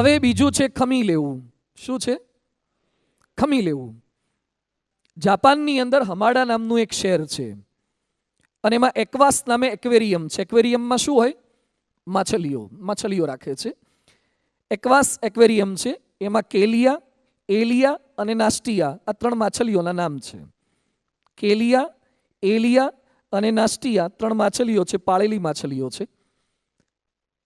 હવે બીજું છે ખમી લેવું. શું છે? ખમી લેવું. જાપાનની અંદર હમાડા નામનું એક શહેર છે. અને એમાં એકવાસ નામે એક્વેરિયમ છે. એક્વેરિયમમાં શું હોય? માછલીઓ. માછલીઓ રાખે છે. એકવાસ એક્વેરિયમ છે. એમાં કેલિયા, એલિયા અને નાસ્ટિયા આ ત્રણ માછલીઓના નામ છે. કેલિયા, એલિયા અને નાસ્ટિયા ત્રણ માછલીઓ છે. પાળેલી માછલીઓ છે.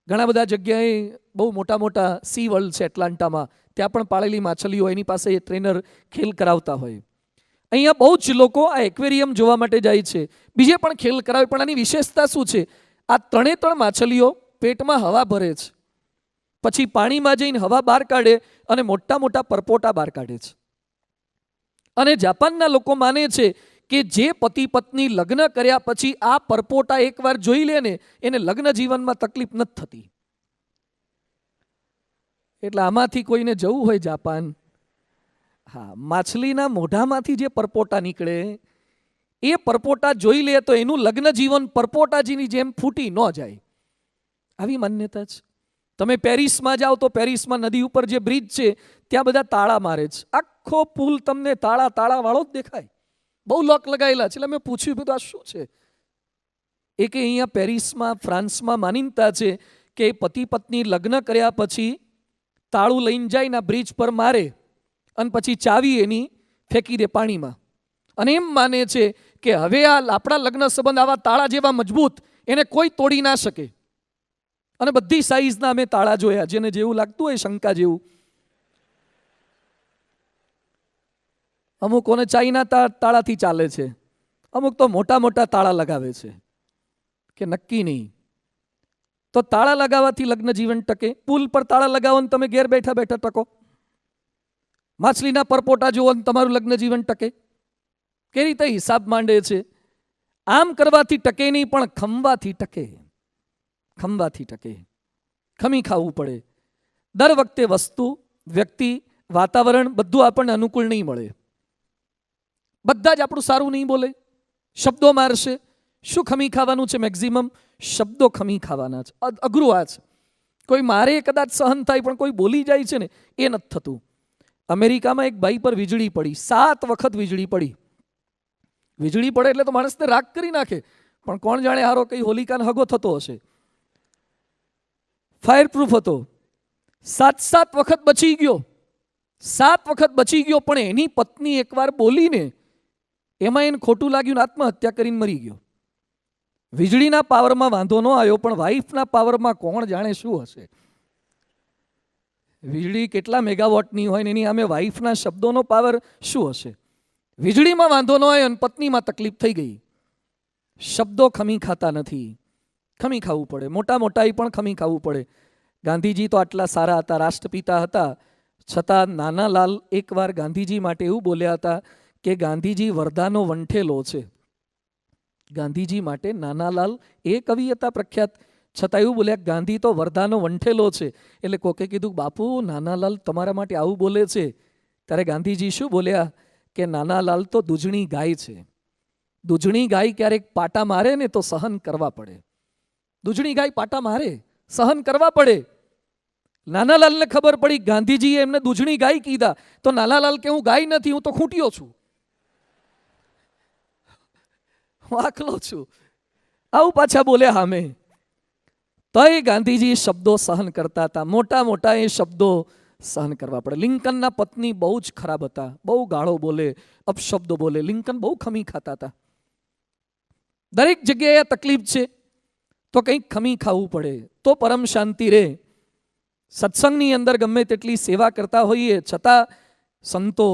ઘણા બધા જગ્યાએ બહુ મોટા મોટા સી વર્લ્ડ છે એટલાન્ટામાં ત્યાં પણ પાળેલી માછલીઓ એની પાસે એ ટ્રેનર ખેલ કરાવતા હોય. અહીંયા બહુ જ લોકો આ એક્વેરિયમ જોવા માટે જાય છે. બીજે પણ ખેલ કરાવે, પણ આની વિશેષતા શું છે? આ ત્રણે ત્રણ માછલીઓ પેટમાં હવા ભરે છે. પછી પાણીમાં જઈને હવા બહાર કાઢે અને મોટા મોટા પરપોટા બહાર કાઢે છે. અને જાપાનના લોકો માને છે કે જે પતિ પત્ની લગ્ન કર્યા પછી આ પરપોટા એકવાર જોઈ લે ને, એને લગ્ન જીવનમાં તકલીફ નથી થતી. એટલે આમાંથી કોઈને જવું હોય જાપાન, હા, માછલીના મોઢામાંથી જે પરપોટા નીકળે, એ પરપોટા જોઈ લે તો એનું લગ્ન જીવન પરપોટાજીની જેમ ફૂટી ન જાય. આવી માન્યતા છે. તમે પેરિસમાં જાઓ તો પેરિસમાં નદી ઉપર જે બ્રિજ છે, ત્યાં બધા તાળા મારે છે. આખો પુલ તમને તાળા તાળાવાળો જ દેખાય. બહુ લોક લગાવેલા છે. એટલે મેં પૂછ્યું બધું આ શું છે? એ કે અહીંયા પેરિસમાં, ફ્રાન્સમાં માનીનતા છે કે પતિ પત્ની લગ્ન કર્યા પછી તાળું લઈને જાય ને બ્રિજ પર મારે અને પછી ચાવી એની ફેંકી દે પાણીમાં. અને એમ માને છે કે હવે આ આપણા લગ્ન સંબંધ આવા તાળા જેવા મજબૂત એને કોઈ તોડી ના શકે. અને બધી સાઈઝના અમે તાળા જોયા, જેને જેવું લાગતું હોય, શંકા જેવું. અમુકોને ચાઈના તાળાથી ચાલે છે. અમુક તો મોટા મોટા તાળા લગાવે છે. કે નક્કી નહીં. તો તાળા લગાવવાથી લગ્ન જીવન ટકે. પુલ પર તાળા લગાવો ને તમે ઘેર બેઠા બેઠા ટકો. માછલીના પરપોટા જુઓ ને તમારું લગ્ન જીવન ટકે. કે રીતે હિસાબ માંડે છે? આમ કરવાથી ટકે નહીં, પણ ખમવાથી ટકે. ખમવાથી ટકે. ખમી ખાવું પડે. દર વખતે વસ્તુ, વ્યક્તિ, વાતાવરણ બધું આપણને અનુકૂળ નહીં મળે. બધા જ આપણું સારું નહીં બોલે. શબ્દો મારશે. શું ખમી ખાવાનું છે મેક્ઝિમમ શબ્દો ખમી ખાવાના છે. અઘરું આ છે. કોઈ મારે કદાચ સહન થાય પણ કોઈ બોલી જાય છે ને, એ નથી થતું. અમેરિકામાં એક ભાઈ પર વીજળી પડી. સાત વખત વીજળી પડી. વીજળી પડે એટલે તો માણસને રાગ કરી નાખે. પણ કોણ જાણે હારો કઈ હોલિકાનો હગો થતો હશે. ફાયર પ્રૂફ હતો. સાત સાત વખત બચી ગયો. સાત વખત બચી ગયો, પણ એની પત્ની એકવાર બોલીને એમાં એને ખોટું લાગ્યું આત્મહત્યા કરીને મરી ગયો. વીજળીના પાવરમાં વાંધો ન આવ્યો, પણ વાઈફના પાવરમાં કોણ જાણે શું હશે? વીજળી કેટલા મેગાવોટની હોય ને એની સામે વાઈફના શબ્દોનો પાવર શું હશે? વીજળીમાં વાંધો ન હોય અને પત્નીમાં તકલીફ થઈ ગઈ. શબ્દો ખમી ખાતા નથી. ખમી ખાવું પડે. મોટા મોટા પણ ખમી ખાવું પડે. ગાંધીજી તો આટલા સારા હતા, રાષ્ટ્રપિતા હતા. છતાં નાના લાલ એકવાર ગાંધીજી માટે એવું બોલ્યા હતા કે ગાંધીજી વર્ધાનો વંઠેલો છે. ગાંધીજી માટે નાનાલાલ એ કવિ હતા પ્રખ્યાત. છતાં એવું બોલ્યા ગાંધી તો વરદાનો વંઠેલો છે. એટલે કોકે કીધું, બાપુ, નાનાલાલ તમારા માટે આવું બોલે છે. ત્યારે ગાંધીજી શું બોલ્યા કે, નાનાલાલ તો દૂજણી ગાય છે. દૂજણી ગાય ક્યારેક પાટા મારે ને તો સહન કરવા પડે. દૂજણી ગાય પાટા મારે, સહન કરવા પડે. નાનાલાલને ખબર પડી ગાંધીજીએ એમને દૂજણી ગાય કીધા. તો નાનાલાલ કે, હું ગાય નથી, હું તો ખૂંટ્યો છું. હું આકલો છું. આવું પાછા બોલ્યા હામે તોય ગાંધીજી શબ્દો સહન કરતા હતા. મોટા મોટા એ શબ્દો સહન કરવા પડે. લિંકનના પત્ની બહુ જ ખરાબ હતા. બહુ ગાળો બોલે, અપશબ્દો બોલે. લિંકન બહુ ખમી ખાતા હતા. દરેક જગ્યાએ તકલીફ છે. તો કંઈક ખમી ખાવું પડે. તો પરમ શાંતિ રહે. સત્સંગની અંદર ગમે તેટલી સેવા કરતા હોઈએ. છતાં સંતો,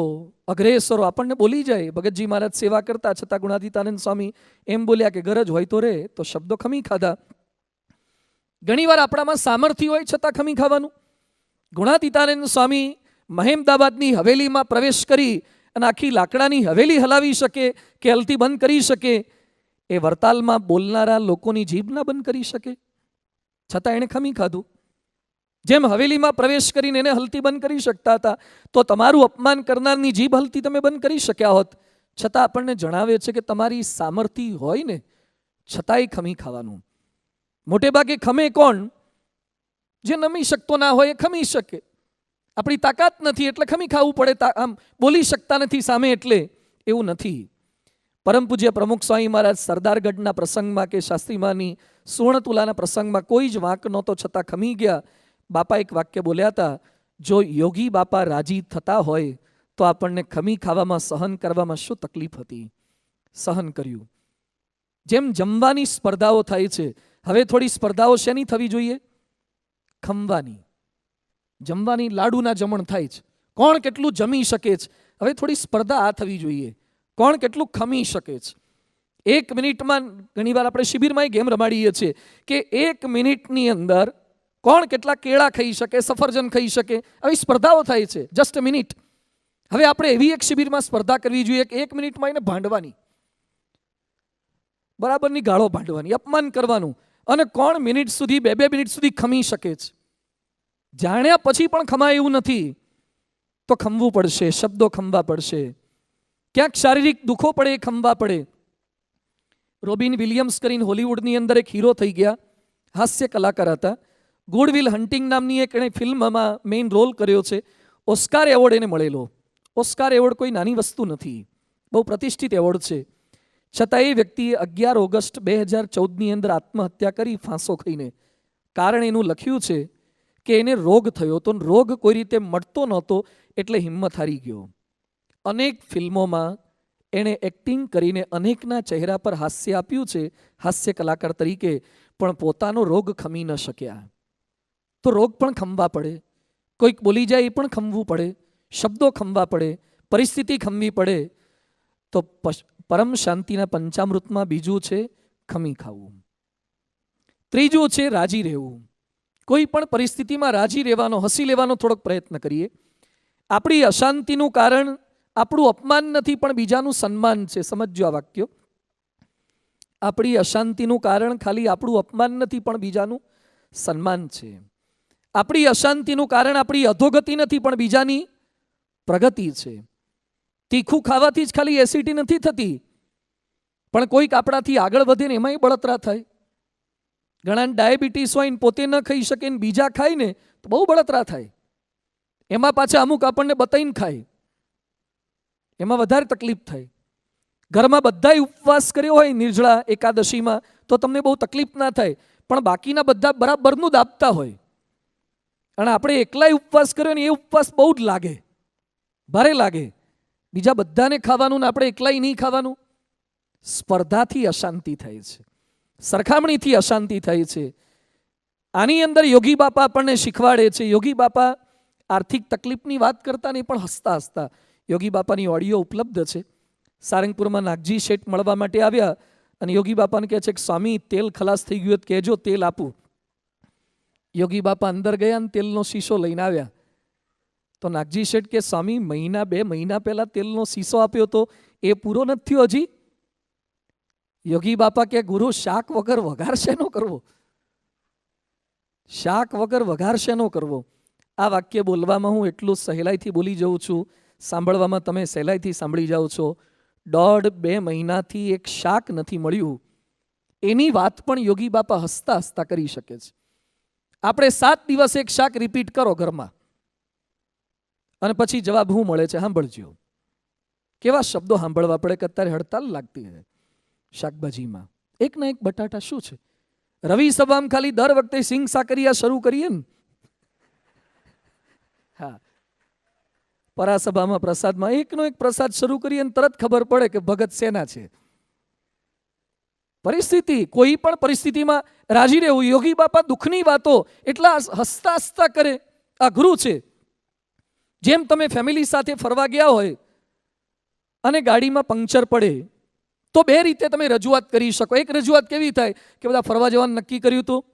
અગ્રેસરો આપણને બોલી જાય, ભગતજી મહારાજ સેવા કરતા, છતાં ગુણાતીતાનંદ સ્વામી એમ બોલ્યા કે, ગરજ હોય તો રે, તો શબ્દો ખમી ખાધા. ઘણીવાર આપણામાં સામર્થ્ય હોય છતાં ખમી ખાવાનું. ગુણાતીતાનંદ સ્વામી મહેમદાબાદની હવેલીમાં પ્રવેશ કરી અને આખી લાકડાની હવેલી હલાવી શકે કે હલતી બંધ કરી શકે, એ વરતાલમાં બોલનારા લોકોની જીભ ના બંધ કરી શકે. છતાં એણે ખમી ખાધું. જેમ હવેલીમાં પ્રવેશ કરીને એને હલતી બંધ કરી શકતા હતા, તો તમારું અપમાન કરનારની જીભ હલતી તમે બંધ કરી શક્યા હોત. છતાં આપણને જણાવે છે કે તમારી સામર્થિ હોય ને, છતાંય ખમી ખાવાનું. મોટે ભાગે ખમે કોણ? જે નમી શકતો ના હોય એ ખમી શકે. આપણી તાકાત નથી એટલે ખમી ખાવું પડે આમ બોલી શકતા નથી સામે એટલે એવું નથી. પરમ પૂજ્ય પ્રમુખ સ્વામી મહારાજ સરદારગઢના પ્રસંગમાં કે શાસ્ત્રીમાની સુવર્ણતુલાના પ્રસંગમાં કોઈ જ વાંક નહોતો છતાં ખમી ગયા. બાપા એક વાક્ય બોલ્યા હતા, જો યોગી બાપા રાજી થતા હોય, તો આપણને ખમી ખાવામાં સહન કરવામાં શું તકલીફ હતી? સહન કર્યું. જેમ જમવાની સ્પર્ધાઓ થાય છે, હવે થોડી સ્પર્ધાઓ શેની થવી જોઈએ? ખમવાની. જમવાની લાડુના જમણ થાય છે. કોણ કેટલું જમી શકે છે? હવે થોડી સ્પર્ધા આ થવી જોઈએ. કોણ કેટલું ખમી શકે છે? એક મિનિટમાં ઘણીવાર આપણે શિબિરમાં ગેમ રમાડીએ છીએ કે એક મિનિટની અંદર કોણ કેટલા કેળા ખાઈ શકે, સફરજન ખાઈ શકે? આવી સ્પર્ધાઓ થાય છે. જસ્ટ મિનિટ હવે આપણે એવી એક શિબિરમાં સ્પર્ધા કરવી જોઈએ કે એક મિનિટમાં એને ભાંડવાની. બરાબરની ગાળો ભાંડવાની, અપમાન કરવાનું. અને કોણ મિનિટ સુધી, બે બે મિનિટ સુધી ખમી શકે છે? જાણ્યા પછી પણ ખમાય એવું નથી. તો ખમવું પડશે, શબ્દો ખમવા પડશે. ક્યાંક શારીરિક દુઃખો પડે, એ ખમવા પડે. રોબિન વિલિયમ્સ કરીને હોલિવૂડની અંદર એક હીરો થઈ ગયા. હાસ્ય કલાકાર હતા. ગુડવિલ હન્ટિંગ નામની એક એણે ફિલ્મમાં મેઇન રોલ કર્યો છે. ઓસ્કાર એવોર્ડ એને મળેલો. ઓસ્કાર એવોર્ડ કોઈ નાની વસ્તુ નથી. બહુ પ્રતિષ્ઠિત એવોર્ડ છે. છતાં એ વ્યક્તિએ અગિયાર ઓગસ્ટ બે હજાર ચૌદની અંદર આત્મહત્યા કરી ફાંસો ખાઈને. કારણ એનું લખ્યું છે કે એને રોગ થયો તો રોગ કોઈ રીતે મળતો નહોતો એટલે હિંમત હારી ગયો. અનેક ફિલ્મોમાં એણે એક્ટિંગ કરીને અનેકના ચહેરા પર હાસ્ય આપ્યું છે, હાસ્ય કલાકાર તરીકે, પણ પોતાનો રોગ ખમી ન શક્યા. તો રોગ પણ ખમવા પડે. કોઈક બોલી જાય એ પણ ખમવું પડે. શબ્દો ખમવા પડે. પરિસ્થિતિ ખમવી પડે. તો પરમ શાંતિના પંચામૃતમાં બીજું છે ખમી ખાવું. ત્રીજું છે રાજી રહેવું. કોઈ પણ પરિસ્થિતિમાં રાજી રહેવાનો, હસી લેવાનો થોડોક પ્રયત્ન કરીએ. આપણી અશાંતિનું કારણ, આપણું અપમાન નથી, પણ બીજાનું સન્માન છે. સમજજો આ વાક્યો. આપણી અશાંતિનું કારણ ખાલી આપણું અપમાન નથી, પણ બીજાનું સન્માન છે. આપણી અશાંતિનું કારણ આપણી અધોગતિ નથી, પણ બીજાની પ્રગતિ છે. તીખું ખાવાથી જ ખાલી એસિડિટી નથી થતી. પણ કોઈક આપણાથી આગળ વધે ને એમાંય બળતરા થાય. ઘણાને ડાયાબિટીસ હોય ને પોતે ન ખાઈ શકે ને બીજા ખાય ને તો બહુ બળતરા થાય. એમાં પાછા અમુક આપણને બતાવીને ખાય. એમાં વધારે તકલીફ થાય. ઘરમાં બધાએ ઉપવાસ કર્યો હોય નિર્જળા એકાદશીમાં તો તમને બહુ તકલીફ ના થાય. પણ બાકીના બધા બરાબરનું દાબતા હોય. અને આપણે એકલાય ઉપવાસ કર્યો ને એ ઉપવાસ બહુ જ લાગે. ભારે લાગે. બીજા બધાને ખાવાનું ને આપણે એકલાય નહીં ખાવાનું. સ્પર્ધાથી અશાંતિ થાય છે. સરખામણીથી અશાંતિ થાય છે. આની અંદર યોગી બાપા આપણને શીખવાડે છે. યોગી બાપા આર્થિક તકલીફની વાત કરતા નહીં, પણ હસતા હસતા. યોગી બાપાની ઓડિયો ઉપલબ્ધ છે. સારંગપુરમાં નાગજી શેઠ મળવા માટે આવ્યા અને યોગી બાપાને કહે છે કે, સ્વામી, તેલ ખલાસ થઈ ગયું કહેજો, તેલ આપું. યોગી બાપા અંદર ગયા અને તેલનો શીશો લઈને આવ્યા. તો નાગજી શેઠ કે, સ્વામી, મહિના બે મહિના પહેલાં તેલનો શીશો આપ્યો તો એ પૂરો નથી થયો હજી? યોગી બાપા કે, ગુરુ, શાક વગર વઘાર શેનો કરવો? શાક વગર વઘાર શેનો કરવો? આ વાક્ય બોલવામાં હું એટલું સહેલાઈથી બોલી જઉં છું. સાંભળવામાં તમે સહેલાઈથી સાંભળી જાઓ છો. દોઢ બે મહિનાથી એક શાક નથી મળ્યું. એની વાત પણ યોગી બાપા હસતા હસતા કરી શકે છે. આપણે સાત દિવસ એક શાક રિપીટ કરો ઘરમાં. અને પછી જવાબ હું મળે છે, સાંભળજો. કેવા શબ્દો સાંભળવા પડે કે અત્યારે હડતાલ લાગતી છે શાકભાજીમાં. એક ના એક બટાટા શું છે? રવિ સભામાં ખાલી દર વખતે સિંગ સાકરિયા શરૂ કરીએ ને? હા. પરાસભામાં પ્રસાદમાં એકનો એક પ્રસાદ શરૂ કરીએ ને તરત ખબર પડે કે ભગત સેના છે. પરિસ્થિતિ, કોઈ પણ પરિસ્થિતિમાં રાજી રહેવું, યોગી બાપા દુઃખની વાતો એટલા હસતા હસતા કરે, અઘરું છે. જેમ તમે ફેમિલી સાથે ફરવા ગયા હોય અને ગાડીમાં પંક્ચર પડે, તો બે રીતે તમે રજૂઆત કરી શકો. એક રજૂઆત કેવી થાય કે બધા ફરવા જવાનું નક્કી કર્યું હતું?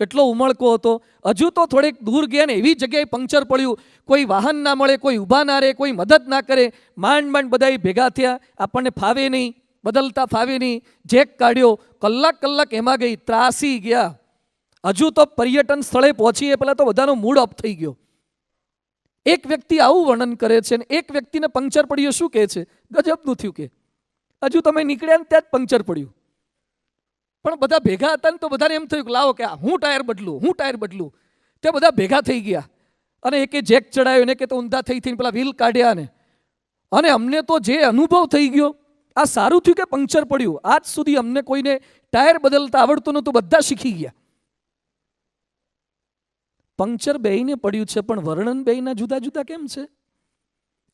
કેટલો ઉમળકો હતો? હજુ તો થોડેક દૂર ગયા ને એવી જગ્યાએ પંક્ચર પડ્યું. કોઈ વાહન ના મળે, કોઈ ઊભા ના રહે, કોઈ મદદ ના કરે. માંડ માંડ બધા ભેગા થયા. આપણને ફાવે નહીં. બદલતા ફાવીની જેક કાઢ્યો, કલાક કલાક એમાં ગઈ, ત્રાસી ગયા. હજુ તો પર્યટન સ્થળે પહોંચીએ પહેલાં તો બધાનો મૂડ અપ થઈ ગયો. એક વ્યક્તિ આવું વર્ણન કરે છે ને એક વ્યક્તિને પંક્ચર પડ્યું શું કહે છે? ગજબનું થયું કે. હજુ તમે નીકળ્યા ને ત્યાં જ પંક્ચર પડ્યું. પણ બધા ભેગા હતા ને તો બધાને એમ થયું કે લાવો કે હું ટાયર બદલું, હું ટાયર બદલું. તે બધા ભેગા થઈ ગયા. અને એકે જેક ચડાયો એને કે તો ઊંધા થઈ થઈને પેલા વ્હીલ કાઢ્યા ને. અને અમને તો જે અનુભવ થઈ ગયો આ સારું થયું કે પંક્ચર પડ્યું? આજ સુધી અમને કોઈને ટાયર બદલતા આવડતું નહોતું, બધા શીખી ગયા. પંક્ચર બેયને પડ્યું છે, પણ વર્ણન બેયના જુદા જુદા કેમ છે?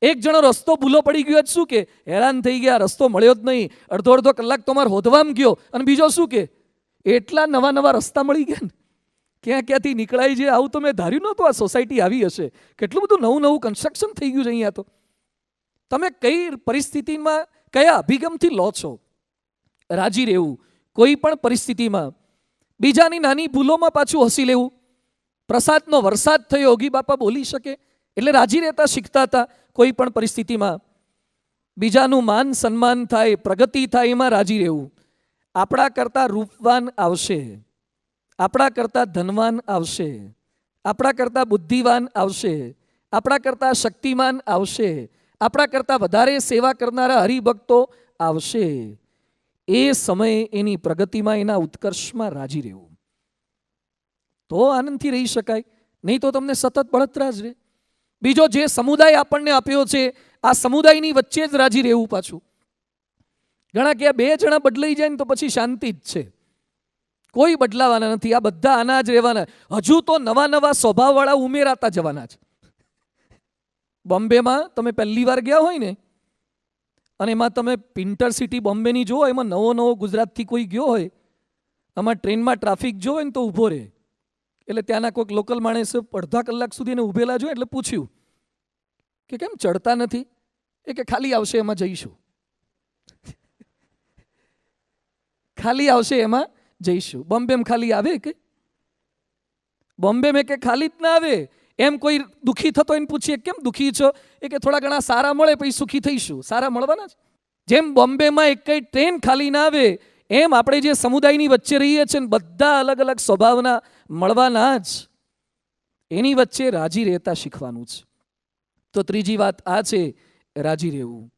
એક જણો રસ્તો ભૂલો પડી ગયો જ શું કે? હેરાન થઈ ગયા, રસ્તો મળ્યો જ નહીં. અડધો અડધો કલાક તો મારે હોધવામાં ગયો. અને બીજો શું કે? એટલા નવા નવા રસ્તા મળી ગયા ને. ક્યાં ક્યાંથી નીકળાય છે, આવું તો મેં ધાર્યું નહોતું, આ સોસાયટી આવી હશે. કેટલું બધું નવું નવું કન્સ્ટ્રક્શન થઈ ગયું છે અહીંયા તો. તમે કઈ પરિસ્થિતિમાં કયા અભિગમથી લો છો? રાજી રહેવું. કોઈ પણ પરિસ્થિતિમાં. બીજાની નાની ભૂલોમાં પાછું હસી લેવું. પ્રસાદનો વરસાદ થયો, ઓગી બાપા બોલી શકે. એટલે રાજી રહેતા, શીખતા હતા કોઈ પણ પરિસ્થિતિમાં. બીજાનું માન, સન્માન થાય, પ્રગતિ થાય, એમાં રાજી રહેવું. આપણા કરતાં રૂપવાન આવશે. આપણા કરતાં ધનવાન આવશે. આપણા કરતાં બુદ્ધિવાન આવશે. આપણા કરતાં શક્તિમાન આવશે. આપણા કરતાં વધારે સેવા કરનારા હરિભક્તો આવશે. એ સમયે એની પ્રગતિમાં, એના ઉત્કર્ષમાં રાજી રહેવું. તો આનંદથી રહી શકાય. નહીં તો તમને સતત બળતરા જ રહે. બીજો જે સમુદાય આપણને આપ્યો છે, આ સમુદાયની વચ્ચે જ રાજી રહેવું પાછું. ઘણા કે બે જણા બદલાઈ જાય ને તો પછી શાંતિ જ છે. કોઈ બદલાવાના નથી. આ બધા આના જ રહેવાના. હજુ તો નવા નવા સ્વભાવવાળા ઉમેરાતા જવાના છે. બોમ્બેમાં તમે પહેલી વાર ગયા હોય ને, અને એમાં તમે પિન્ટર સિટી બોમ્બેની જુઓ, એમાં નવો નવો ગુજરાતથી કોઈ ગયો હોય, આમાં ટ્રેનમાં ટ્રાફિક જો હોય ને તો ઊભો રહે. એટલે ત્યાંના કોઈક લોકલ માણસે અડધા કલાક સુધી એને ઊભેલા જોઈએ એટલે પૂછ્યું કે કેમ ચડતા નથી? એ કે ખાલી આવશે એમાં જઈશું. ખાલી આવશે એમાં જઈશું. બોમ્બેમાં ખાલી આવે કે? બોમ્બે મેં કે ખાલી જ ના આવે? એમ કોઈ દુઃખી થતો એને પૂછીએ, કેમ દુઃખી છો? એ કે, થોડા ઘણા સારા મળે, પછી સુખી થઈશું. સારા મળવાના જ. જેમ બોમ્બેમાં એક કઈ ટ્રેન ખાલી ના આવે, એમ આપણે જે સમુદાયની વચ્ચે રહીએ છીએ ને, બધા અલગ અલગ સ્વભાવના મળવાના જ. એની વચ્ચે રાજી રહેતા શીખવાનું છે તો ત્રીજી વાત આ છે, રાજી રહેવું.